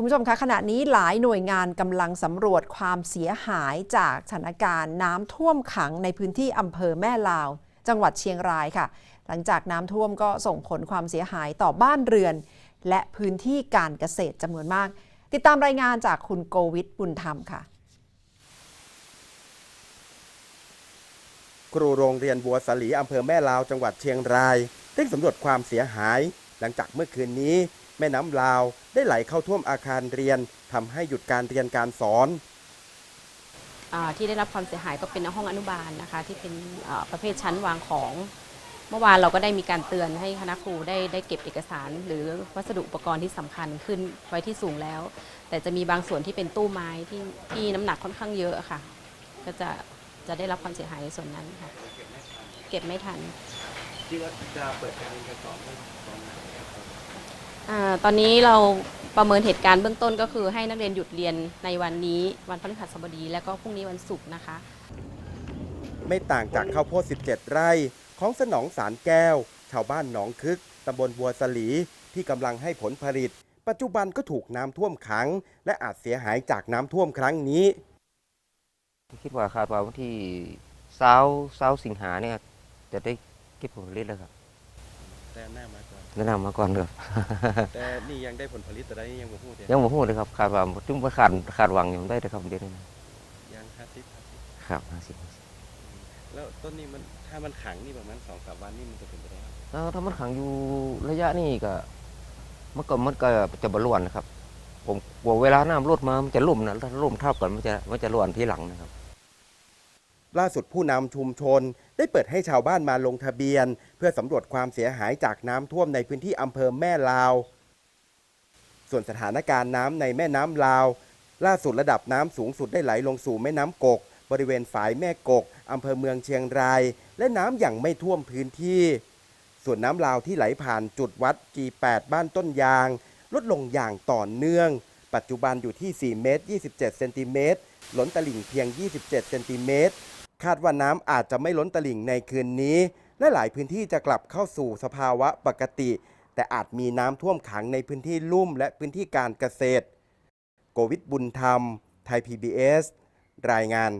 คุณผู้ชมคะขณะนี้หลายหน่วยงานกำลังสำรวจความเสียหายจากสถานการณ์น้ำท่วมขังในพื้นที่อำเภอแม่ลาว จังหวัดเชียงรายค่ะ หลังจากน้ำท่วมก็ส่งผลความเสียหายต่อบ้านเรือน และพื้นที่การเกษตรจำนวนมาก ติดตามรายงานจากคุณโกวิทบุญธรรมค่ะ ครูโรงเรียนบัวสลีอำเภอแม่ลาวจังหวัดเชียงรายได้สำรวจความเสียหาย หลังจากเมื่อคืนนี้ แม่น้ำลาว ได้ไหลเข้าท่วมอาคารเรียนทำให้หยุดการเรียนการสอนอ่าที่ได้รับความเสียหายก็เป็นห้องอนุบาลนะคะ ที่เป็นอ่าประเภทชั้นวางของ เมื่อวานเราก็ได้มีการเตือนให้คณะครูได้ได้เก็บเอกสาร หรือวัสดุอุปกรณ์ที่สำคัญขึ้นไว้ที่สูงแล้ว แต่จะมีบางส่วนที่เป็นตู้ไม้ที่ที่น้ำหนักค่อนข้างเยอะอะค่ะ ก็จะจะได้รับความเสียหายในส่วนนั้นค่ะ เก็บไม่ทันที่ว่าจะเปิดการเรียนการสอนอาตอนนี้เราประเมินเหตุการณ์เบื้องต้นก็คือให้นักเรียนหยุดเรียนในวันนี้วันพฤหัสบดี และก็พรุ่งนี้วันศุกร์นะคะ ไม่ต่างจากข้าวโพด 17 ไร่ของสนองสารแก้ว ชาวบ้านหนองคึกตำบลบัวสลีที่กำลังให้ผลผลิต ปัจจุบันก็ถูกน้ำท่วมขัง และอาจเสียหายจากน้ำท่วมครั้งนี้ คิดว่าคาดว่าวันที่เสาเสาสิงหาเนี่ยจะได้เก็บผลผลิตแล้วครับ แต่หน้ามาก่อนแนะนำมาก่อนครับ แต่นี่ยังได้ผลผลิตแต่ได้ยังบ่พูดยังบ่ฮู้เลยครับคาดว่าจุ่มบ่คาดคาดหวังยังได้เลยครับเดือนนี้นะยังห้าสิบครับ50 แล้วต้นนี้มันถ้ามันขังนี่ประมาณสองสามวันนี่มันจะเป็นไปได้แล้วถ้ามันขังอยู่ระยะนี้ก็มันก็มันก็จะบ่ล้วนนะครับ ผมกลัวเวลาน้ำลดมามันจะล่มนะถ้าล่มเท่ากันมันจะมันจะล้วนทีหลังนะครับ ล่าสุดผู้นำชุมชน ได้เปิดให้ชาวบ้านมาลงทะเบียน เพื่อสำรวจความเสียหายจากน้ำท่วมในพื้นที่อำเภอแม่ลาว ส่วนสถานการณ์น้ำในแม่น้ำลาว ล่าสุดระดับน้ำสูงสุดได้ไหลลงสู่แม่น้ำกก บริเวณฝายแม่กกอำเภอเมืองเชียงราย และน้ำอยังไม่ท่วมพื้นที่ ส่วนน้ำลาวที่ไหลผ่านจุดวัด G8 บ้านต้นยาง ลดลงอย่างต่อเนื่อง ปัจจุบันอยู่ที่4เมตร27เซนติเมตรล้นตลิ่งเพียง 27เซนติเมตร คาดว่าน้ำอาจจะไม่ล้นตลิ่งในคืนนี้ และหลายพื้นที่จะกลับเข้าสู่สภาวะปกติ แต่อาจมีน้ำท่วมขังในพื้นที่ลุ่มและพื้นที่การเกษตร โกวิดบุญธรรม ไทย PBS รายงาน